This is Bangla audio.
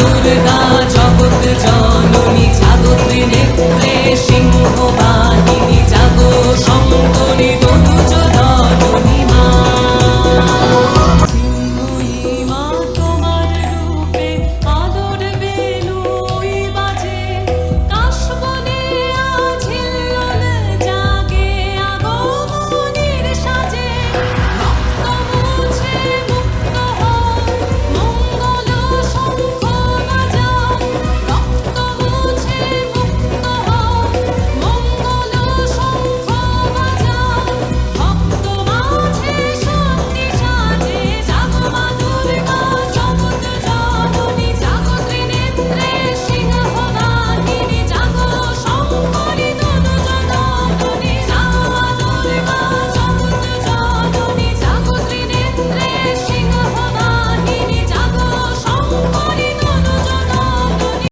দুর্গা জগৎ জগৎ